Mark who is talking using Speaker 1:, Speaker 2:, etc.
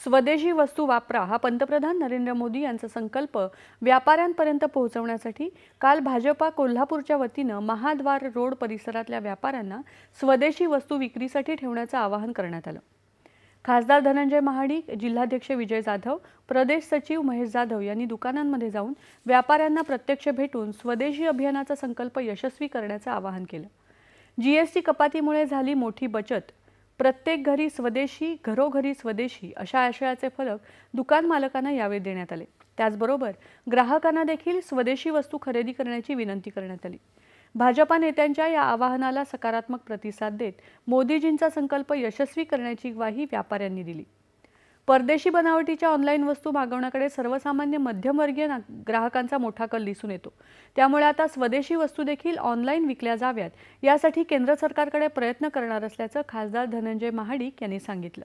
Speaker 1: स्वदेशी वस्तू वापरा हा पंतप्रधान नरेंद्र मोदी यांचा संकल्प व्यापाऱ्यांपर्यंत पोहोचवण्यासाठी काल भाजपा कोल्हापूरच्या वतीनं महाद्वार रोड परिसरातल्या व्यापाऱ्यांना स्वदेशी वस्तू विक्रीसाठी ठेवण्याचं आवाहन करण्यात आलं. खासदार धनंजय महाडिक जिल्हाध्यक्ष विजय जाधव प्रदेश सचिव महेश जाधव यांनी दुकानांमध्ये जाऊन व्यापाऱ्यांना प्रत्यक्ष भेटून स्वदेशी अभियानाचा संकल्प यशस्वी करण्याचं आवाहन केलं. जीएसटी कपातीमुळे झाली मोठी बचत. प्रत्येक घरी स्वदेशी घरोघरी स्वदेशी अशा आशयाचे फलक दुकान मालकांना यावेळी देण्यात आले. त्याचबरोबर ग्राहकांना देखील स्वदेशी वस्तू खरेदी करण्याची विनंती करण्यात आली. भाजपा नेत्यांच्या या आवाहनाला सकारात्मक प्रतिसाद देत मोदीजींचा संकल्प यशस्वी करण्याची ग्वाही व्यापाऱ्यांनी दिली. परदेशी बनावटीच्या ऑनलाईन वस्तू मागवण्याकडे सर्वसामान्य मध्यमवर्गीय ना- ग्राहकांचा मोठा कल दिसून येतो. त्यामुळे आता स्वदेशी वस्तू देखील ऑनलाईन विकल्या जाव्यात यासाठी केंद्र सरकारकडे प्रयत्न करणार असल्याचं खासदार धनंजय महाडिक यांनी सांगितलं.